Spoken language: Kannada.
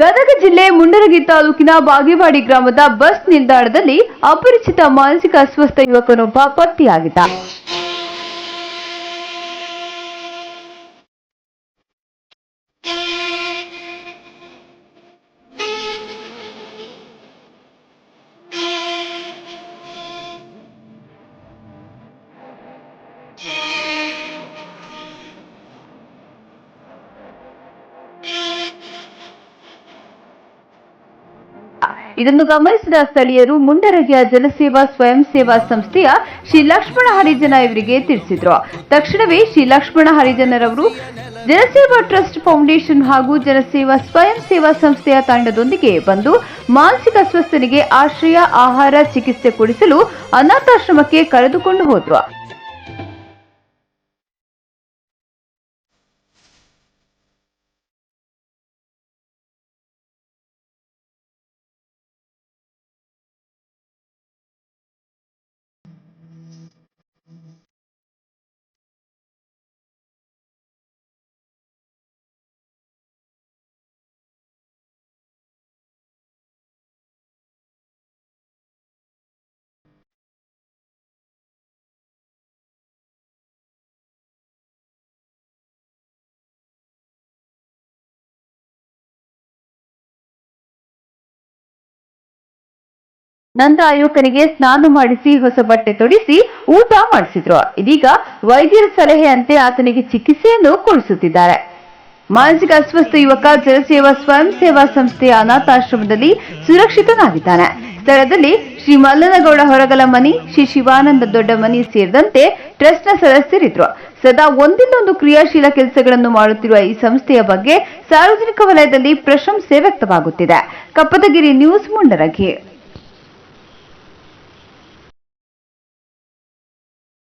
ಗದಗ ಜಿಲ್ಲೆ ಮುಂಡರಗಿ ತಾಲೂಕಿನ ಬಾಗೇವಾಡಿ ಗ್ರಾಮದ ಬಸ್ ನಿಲ್ದಾಣದಲ್ಲಿ ಅಪರಿಚಿತ ಮಾನಸಿಕ ಅಸ್ವಸ್ಥ ಯುವಕನೊಬ್ಬ ಪತ್ತೆಯಾಗಿದ್ದ. ಇದನ್ನು ಗಮನಿಸಿದ ಸ್ಥಳೀಯರು ಮುಂಡರಗಿಯ ಜನಸೇವಾ ಸ್ವಯಂ ಸೇವಾ ಸಂಸ್ಥೆಯ ಶ್ರೀ ಲಕ್ಷ್ಮಣ ಹರಿಜನ ಇವರಿಗೆ ತಿಳಿಸಿದ್ರು. ತಕ್ಷಣವೇ ಶ್ರೀ ಲಕ್ಷ್ಮಣ ಹರಿಜನರವರು ಜನಸೇವಾ ಟ್ರಸ್ಟ್ ಫೌಂಡೇಶನ್ ಹಾಗೂ ಜನಸೇವಾ ಸ್ವಯಂ ಸೇವಾ ಸಂಸ್ಥೆಯ ತಂಡದೊಂದಿಗೆ ಬಂದು ಮಾನಸಿಕ ಅಸ್ವಸ್ಥನಿಗೆ ಆಶ್ರಯ, ಆಹಾರ, ಚಿಕಿತ್ಸೆ ಕೊಡಿಸಲು ಅನಾಥಾಶ್ರಮಕ್ಕೆ ಕರೆದುಕೊಂಡು ಹೋದ್ರು. ನಂತರ ಯುವಕನಿಗೆ ಸ್ನಾನ ಮಾಡಿಸಿ ಹೊಸ ಬಟ್ಟೆ ತೊಡಿಸಿ ಊಟ ಮಾಡಿಸಿದ್ರು. ಇದೀಗ ವೈದ್ಯರ ಸಲಹೆಯಂತೆ ಆತನಿಗೆ ಚಿಕಿತ್ಸೆಯನ್ನು ಕೊಡಿಸುತ್ತಿದ್ದಾರೆ. ಮಾನಸಿಕ ಅಸ್ವಸ್ಥ ಯುವಕ ಜನಸೇವಾ ಸ್ವಯಂ ಸೇವಾ ಸಂಸ್ಥೆಯ ಅನಾಥಾಶ್ರಮದಲ್ಲಿ ಸುರಕ್ಷಿತನಾಗಿದ್ದಾನೆ. ಸ್ಥಳದಲ್ಲಿ ಶ್ರೀ ಮಲ್ಲನಗೌಡ ಹೊರಗಲ ಮನಿ, ಶ್ರೀ ಶಿವಾನಂದ ದೊಡ್ಡ ಮನಿ ಸೇರಿದಂತೆ ಟ್ರಸ್ಟ್ನ ಸದಸ್ಯರಿದ್ರು. ಸದಾ ಒಂದಿಲ್ಲೊಂದು ಕ್ರಿಯಾಶೀಲ ಕೆಲಸಗಳನ್ನು ಮಾಡುತ್ತಿರುವ ಈ ಸಂಸ್ಥೆಯ ಬಗ್ಗೆ ಸಾರ್ವಜನಿಕ ವಲಯದಲ್ಲಿ ಪ್ರಶಂಸೆ ವ್ಯಕ್ತವಾಗುತ್ತಿದೆ. ಕಪ್ಪದಗಿರಿ ನ್ಯೂಸ್ ಮುಂಡರಗಿ.